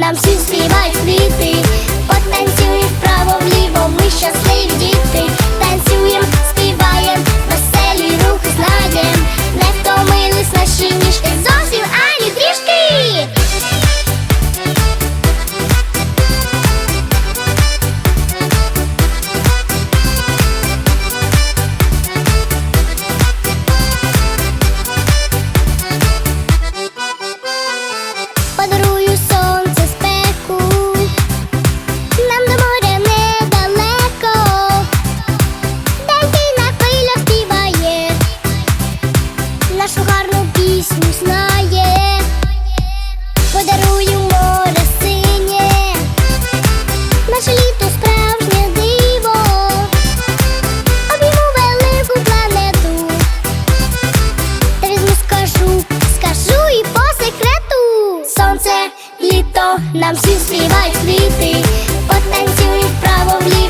нам всі співають світи. літо, нам всі співають квіти, потанцюють право вліво.